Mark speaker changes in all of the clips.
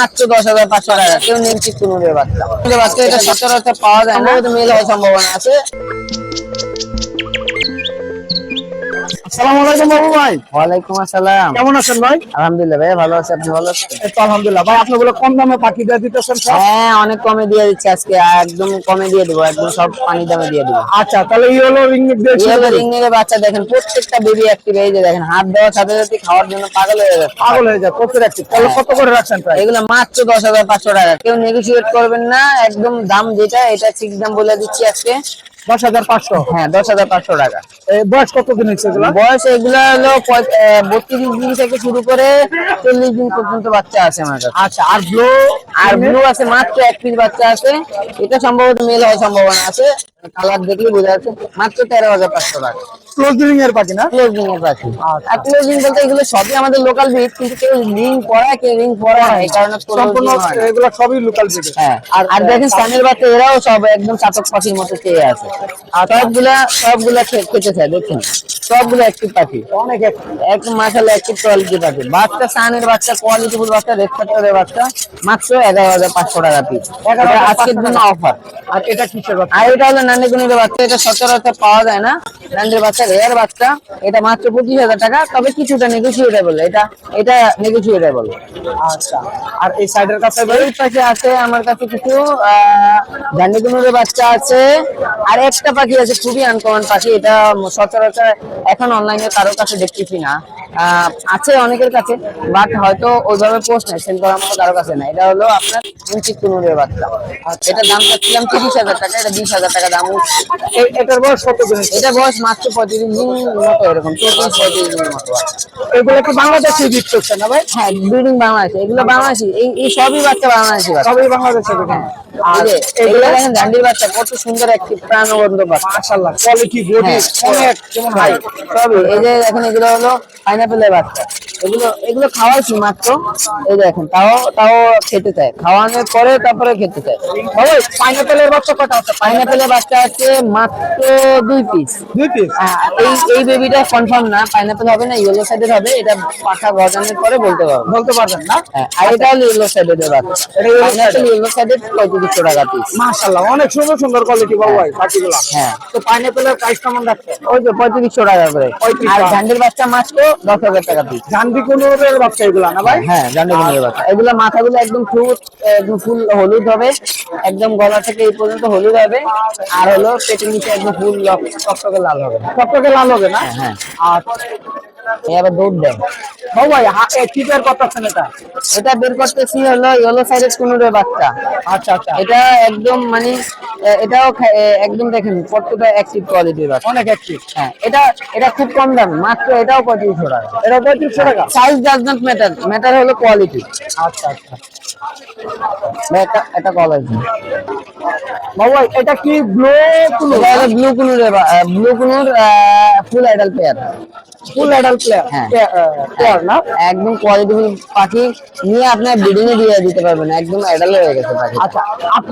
Speaker 1: মাত্র দশ হাজার পাঁচশো টাকা। কেউ নিমচিক কুনুরের বাচ্চা বাচ্চা এটা সচরাচর পাওয়া যায় না মেল হওয়ার সম্ভাবনা আছে।
Speaker 2: আসসালামু আলাইকুম বাবু ভাই।
Speaker 1: ওয়ালাইকুম আসসালাম।
Speaker 2: কেমন আছেন ভাই?
Speaker 1: আলহামদুলিল্লাহ ভাই ভালো আছে আপনি ভালো আছেন?
Speaker 2: এই তো আলহামদুলিল্লাহ। ভাই আপনি বলে কম দামে পাখি দিয়ে দিতেছেন
Speaker 1: হ্যাঁ অনেক কমে দিয়ে দিচ্ছে আজকে একদম কমে দিয়ে দেবো একদম সব পানি দামে দিয়ে দেবো।
Speaker 2: আচ্ছা তাহলে
Speaker 1: বাচ্চা দেখেন প্রত্যেকটা বেবি অ্যাক্টিভ এই যে দেখেন হাত দেওয়ার সাথে সাথে খাওয়ার জন্য পাগল হয়ে যাচ্ছে।
Speaker 2: পাগল হয়ে যায় প্রচুর একটি তাহলে কত করে রাখছেন প্রায়?
Speaker 1: এগুলো মাত্র দশ হাজার পাঁচশো টাকা। কেউ নেগোসিয়েট করবেন না একদম দাম যেটা এটা ঠিক দাম বলে দিচ্ছি আজকে।
Speaker 2: দশ হাজার পাঁচশো।
Speaker 1: হ্যাঁ দশ হাজার পাঁচশো টাকা।
Speaker 2: বয়স কত দিন হচ্ছে এগুলা?
Speaker 1: বয়স এগুলো হলো বত্রিশ দিন থেকে শুরু করে চল্লিশ দিন পর্যন্ত বাচ্চা আছে আমার
Speaker 2: আচ্ছা আর ব্লু?
Speaker 1: আর ব্লু আছে মাত্র এক পিস বাচ্চা আছে। এটা সম্ভবত মেল হওয়ার সম্ভাবনা আছে। কালার দেখলে বোঝা যাচ্ছে মাত্র তেরো হাজার পাঁচশো টাকা।
Speaker 2: ক্লোজিং এর পাখি না?
Speaker 1: ক্লোজিং এর পাখি।
Speaker 2: আচ্ছা।
Speaker 1: আর ক্লোজিং বলতে এগুলো সবই আমাদের লোকাল ব্রিড কিন্তু কেউ রিং পড়ায় কেউ রিং পড়ায় না এই কারণে
Speaker 2: সম্পূর্ণ। এগুলো সবই লোকাল ব্রিড
Speaker 1: হ্যাঁ আর আর দেখেন সানের বাচ্চা এরাও সব একদম চাতক পাখির মতো খেয়ে আছে। আর সবগুলা সবগুলা খে- খেতে চায় দেখুন। সবগুলো অ্যাক্টিভ পাখি।
Speaker 2: অনেক
Speaker 1: একদম মাসালে অ্যাক্টিভ কোয়ালিটি পাখি। বাচ্চা সানের বাচ্চা কোয়ালিটি ফুল বাচ্চা রেসপেক্টরের বাচ্চা মাত্র এগারো হাজার পাঁচশো টাকা পিস আজকের জন্য অফার
Speaker 2: আর এটা কিসের বাচ্চা?
Speaker 1: আর এটা হলো নান্দিকুনির বাচ্চা এটা সচরাচর পাওয়া যায় না। নান্দির বাচ্চা রেয়ার বাচ্চা। এটা মাত্র পঁচিশ হাজার টাকা। তবে কিছুটা নেগোসিয়েটেবল এটা এটা নেগোসিয়েটেবল
Speaker 2: আচ্ছা। আর এই সাইডের কাছে
Speaker 1: এই পাশে আছে আমার কাছে কিছু জান্ডিকুনুরের বাচ্চা আছে। আর একটা পাখি আছে খুবই আনকমন পাখি। এটা সচরাচর এখন অনলাইনে কারও কাছে দেখতেছি না। আছে অনেকের কাছে বাট হয়তো ওইভাবে পোস্ট নাই সেল করার মতো কারোর কাছে না এটা হলো আপনার মুন্সি কুনুরের বাচ্চা এটা দাম চাচ্ছিলাম তিরিশ হাজার টাকা এটা বিশ হাজার টাকা দাম
Speaker 2: এটার বয়স কত দিন?
Speaker 1: এটা বয়স মাত্র পঁয়ত্রিশ দিন মতো এরকম চৌত্রিশ পঁয়ত্রিশ দিনের মতো।
Speaker 2: এগুলো কি বাংলাদেশে বিট করছে না ভাই?
Speaker 1: হ্যাঁ ব্রিডিং বাংলাদেশে এগুলো বাংলাদেশি এই এই সবই বাচ্চা বাংলাদেশি
Speaker 2: সবই বাংলাদেশে বিট
Speaker 1: আর এগুলো? দেখেন বাচ্চা কত সুন্দর একটি প্রাণবন্ত বাচ্চা।
Speaker 2: মাশাআল্লাহ কোয়ালিটি বডি
Speaker 1: হ্যাঁ,
Speaker 2: অনেক
Speaker 1: সবই এই যে এখন এগুলো হলো পাইনাপেলের বাচ্চা। এগুলো এগুলো খাওয়াইছি মাত্র এই দেখেন তাও তাও খেতে চায়। খাওয়ানোর পরে তারপরে খেতে চায়।
Speaker 2: ওই পাইনাপেলের বাচ্চা কটা আছে?
Speaker 1: পাইনাপেলের বাচ্চা আছে মাত্র দুই পিস
Speaker 2: দুই পিস
Speaker 1: এই এই বেবিটা কনফার্ম না পাইনাপেল হবে না ইয়েলো সাইডের হবে এটা পাখা গজানোর পরে বলতে পারব।
Speaker 2: বলতে পারবেন না?
Speaker 1: হ্যাঁ, আর এটা হলো ইয়েলো সাইডের বাচ্চা। এটা পাইনাপেল ইয়েলো সাইডের পঁয়ত্রিশশো টাকা পিস
Speaker 2: মাশাআল্লাহ অনেক সুন্দর সুন্দর কোয়ালিটি বাবু ভাই পাখিগুলো।
Speaker 1: হ্যাঁ।
Speaker 2: তো পাইনাপেলের প্রাইস কেমন রাখছেন?
Speaker 1: ওই যে পঁয়ত্রিশশো টাকা করে।
Speaker 2: 35
Speaker 1: আর। ঝান্ডির বাচ্চা মাত্র দশ হাজার টাকা পিস
Speaker 2: জানবি কোন বাচ্চা এগুলো না ভাই?
Speaker 1: হ্যাঁ জানবি কুমিরের বাচ্চা। এগুলো মাথাগুলো একদম ফুল একদম ফুল হলুদ হবে। একদম গলা থেকে এই পর্যন্ত হলুদ হবে। আর হলো পেটের নিচে একদম ফুল টকটকে লাল হবে
Speaker 2: টকটকে লাল হবে না?
Speaker 1: হ্যাঁ।
Speaker 2: আর
Speaker 1: এই আবার দৌড় দেয়।
Speaker 2: বাবু ভাই হা- এ কি বের করতেছেন এটা
Speaker 1: এটা বের করতেছি হলো ইয়েলো সাইডের কুনুরের বাচ্চা।
Speaker 2: আচ্ছা আচ্ছা।
Speaker 1: এটা একদম মানে এটাও একদম দেখেন কতটা অ্যাক্টিভ কোয়ালিটির বাচ্চা।
Speaker 2: অনেক অ্যাক্টিভ
Speaker 1: হ্যাঁ এটা এটা খুব কম দাম মাত্র এটাও পঁয়ত্রিশশো টাকা।
Speaker 2: এটা পঁয়ত্রিশশো টাকা?
Speaker 1: Size does not matter matter হলো কোয়ালিটি
Speaker 2: আচ্ছা আচ্ছা।
Speaker 1: এটা এটা কলেজ
Speaker 2: বাবু ভাই এটা কি blue
Speaker 1: blue conure blue conure full pair
Speaker 2: full adult player. Player না?
Speaker 1: একদম কোয়ালিটিফুল পাখি নিয়ে আপনার ব্রিডিং এ দিয়ে দিতে পারবেন একদম অ্যাডাল হয়ে গেছে পাখি।
Speaker 2: আচ্ছা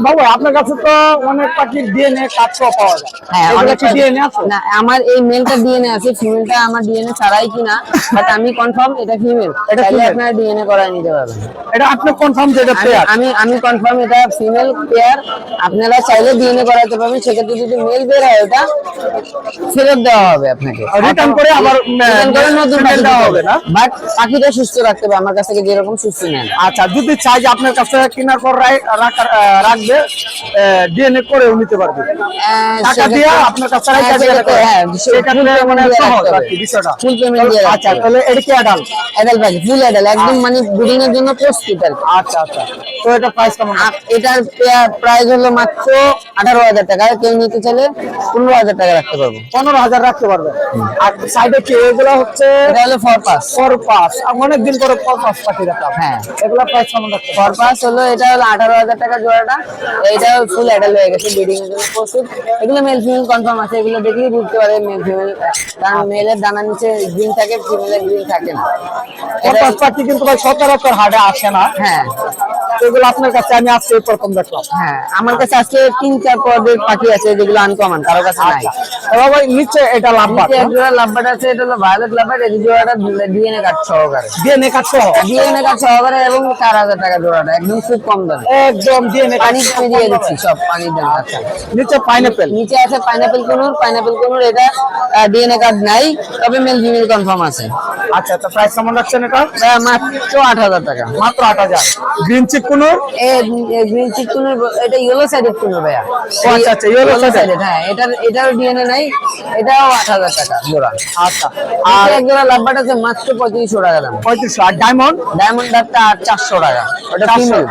Speaker 2: বাবু আপনার কাছে তো অনেক পাখির ডিএনএ কাটছ পাওয়া যায়।
Speaker 1: হ্যাঁ অনেক
Speaker 2: ডিএনএ আছে?
Speaker 1: না আমার এই মেলটা ডিএনএ আছে ফিমেলটা আমার ডিএনএ ছাড়াই কিনা বাট আমি কনফার্ম এটা ফিমেল
Speaker 2: এটা
Speaker 1: এটা আপনার ডিএনএ করায় নিতে পারবেন।
Speaker 2: এটা আপনি কনফার্ম যে এটা
Speaker 1: আমি-
Speaker 2: প্লেয়ার
Speaker 1: আমি আমি কনফার্ম এটা ফিমেল পেয়ার আপনারা চাইলে ডিএনএ করাতে পারবেন সেক্ষেত্রে যদি মেল বের হয় ওটা ফেরত দেওয়া হবে আপনাকে।
Speaker 2: রিটার্ন করে আবার
Speaker 1: Return করে নতুন
Speaker 2: female
Speaker 1: পাখি
Speaker 2: দেওয়া
Speaker 1: দিতে
Speaker 2: হবে না।
Speaker 1: বাট পাখিটা সুস্থ রাখতে হবে আমার কাছ থেকে যেরকম সুস্থ নেন।
Speaker 2: আচ্ছা যদি চাই যে আপনার কাছে কেনার পর রাই- রাখার- আহ, রাখবে ডিএনএ করেও নিতে পারবে। টাকা দিয়ে আপনার কাছে রাখা।
Speaker 1: হ্যাঁ
Speaker 2: সেক্ষেত্রে মানে সহজ বিষয়টা।
Speaker 1: ফুল পেমেন্ট দিয়ে
Speaker 2: আচ্ছা তাহলে এটা কি অ্যাডাল্ট
Speaker 1: অ্যাডাল পাখি ফুল অ্যাডাল একদম মানে ব্রিডিং এর জন্য প্রস্তুত আর
Speaker 2: আচ্ছা আচ্ছা। তো এটা প্রাইস কেমন?
Speaker 1: এটার প্রাইস হলো মাত্র আঠারো হাজার টাকা। কেউ নিতে চাইলে পনেরো হাজার টাকা রাখতে পারব।
Speaker 2: পনেরো হাজার রাখতে পারবে। আর সাইডে এগুলো হচ্ছে
Speaker 1: এটা হলো ফর পাস
Speaker 2: অনেক দিন করে ফোর পাস পাখি দেখলাম।
Speaker 1: হ্যাঁ।
Speaker 2: এগুলো প্রাইস কেমন রাখতে
Speaker 1: ফর পাস হলো এটা হলো আঠারো হাজার টাকা জোড়াটা। এইটা ফুল অ্যাডাল হয়ে গেছে ব্রিডিং এর জন্য প্রস্তুত। এগুলো মেল ফিমেল কনফার্ম আছে এগুলো দেখলেই বুঝতে পারে মেল ফিমেল কারণ মেলের দানার নিচে গ্রিন থাকে ফিমেলের গ্রিন থাকে না।
Speaker 2: ফোর
Speaker 1: এটা
Speaker 2: পাস পাখি কিন্তু ভাই সচরাচর হাটে আসে না।
Speaker 1: হ্যাঁ।
Speaker 2: এগুলো আপনার কাছে আমি আজকে প্রথম দেখলাম।
Speaker 1: হ্যাঁ আমার কাছে আজকে তিন চার পদের পাখি আছে যেগুলো আনকমন কারও কাছে নাই।
Speaker 2: আচ্ছা। ভাই নিচে এটা
Speaker 1: লাভবাট আছে এটা হলো ভায়োলেট লাভবাট এই জোড়াটা ডিএনএ কার্ড সহকারে।
Speaker 2: ডিএনএ সহ?
Speaker 1: ডিএনএ কার্ড সহকারে এবং চার হাজার টাকা জোড়াটা একদম খুব কম দামে।
Speaker 2: একদম ডিএনএ
Speaker 1: পানি আমি দিয়ে দিচ্ছি সব দাম আচ্ছা
Speaker 2: নিচে পাইনাপেল
Speaker 1: নিচে আছে পাইনাপেল কুনুর পাইনাপেল কুনুর এটা ডিএনএ কার্ড নাই তবে মেল ফিমেল কনফার্ম আছে।
Speaker 2: আচ্ছা তো প্রাইস কেমন রাখছেন এটা?
Speaker 1: মাত্র আট হাজার টাকা।
Speaker 2: মাত্র আট হাজার। গ্রিন চিক কোনো
Speaker 1: গ্রিন চিক কুনুর এটা ইয়েলো সাইডেড কুনুর ভাইয়া।
Speaker 2: ও আচ্ছা, আচ্ছা, yellow
Speaker 1: সাইডেড হ্যাঁ এটার ডিএনএ নাই এটাও আট হাজার টাকা জোড়া।
Speaker 2: আচ্ছা
Speaker 1: আর
Speaker 2: আর
Speaker 1: এক জোড়া লাভবাট আছে মাত্র পঁয়ত্রিশশো টাকা দাম।
Speaker 2: পঁয়ত্রিশশো আর ডায়মন্ড
Speaker 1: ডায়মন্ড ডাবটা আর চারশো টাকা ওটা ফিমেল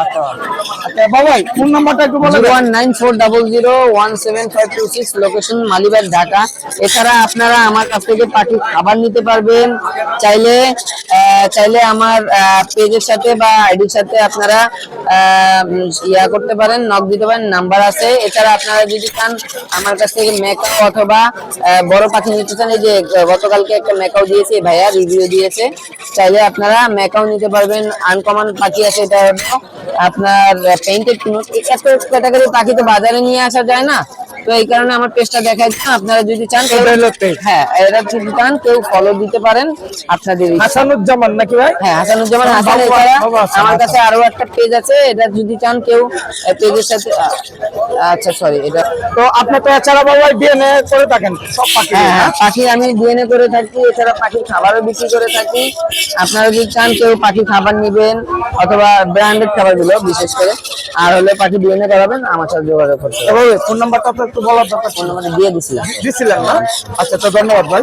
Speaker 2: আচ্ছা আচ্ছা বাবাই ফোন নাম্বারটা একটু বলে
Speaker 1: zero
Speaker 2: then
Speaker 1: one nine four double zero one seven five two six location Malibagh Dhaka. এছাড়া আপনারা আমার কাছ থেকে পাখি খাবার নিতে পারবেন। চাইলে চাইলে আমার পেজের সাথে বা আইডির সাথে আপনারা উম, ইয়া করতে পারেন নক দিতে পারেন নাম্বার আছে। এছাড়া আপনারা যদি চান আমার কাছ থেকে মেকাও অথবা বড় পাখি নিতে চান এই যে গতকালকে একটা মেকাও দিয়েছে ভাইয়া রিভিউ দিয়েছে। চাইলে আপনারা মেকাও নিতে পারবেন আনকমন পাখি আছে এটা আপনার পেইন্টেড এই ক্যাটাগরি পাখি তো বাজারে নিয়ে আসা যায় না। তো এই কারণে আমার পেজটা দেখাই দিন আপনারা যদি চান। হ্যাঁ এটা যদি চান কেউ ফলো দিতে পারেন আপনাদের।
Speaker 2: হাসানুজ্জামান নাকি ভাই?
Speaker 1: হ্যাঁ হাসানুজ্জামান
Speaker 2: হ্যাঁ,
Speaker 1: হাসান
Speaker 2: বাবু- বাবু
Speaker 1: আমার কাছে আরও একটা পেজ আছে এটা যদি চান কেউ পেজের সাথে আচ্ছা সরি এটা
Speaker 2: তো আপনি তো এছাড়া বাবাই ডিএনএ করে থাকেন সব পাখি।
Speaker 1: হ্যাঁ হ্যাঁ পাখি আমি ডিএনএ করে থাকি এছাড়া পাখির খাবারও বিক্রি করে থাকি। আপনারা যদি চান কেউ পাখির খাবার নেবেন অথবা ব্র্যান্ডেড খাবারগুলো বিশেষ করে। আর হলে পাখি ডিএনএ করাবেন আমার সাথে যোগাযোগ করতে
Speaker 2: ফোন নাম্বারটা তো একটু বলার দরকার
Speaker 1: ফোন নাম্বার দিয়ে দিছিলাম।
Speaker 2: দিছিলাম না? আচ্ছা তো ধন্যবাদ ভাই।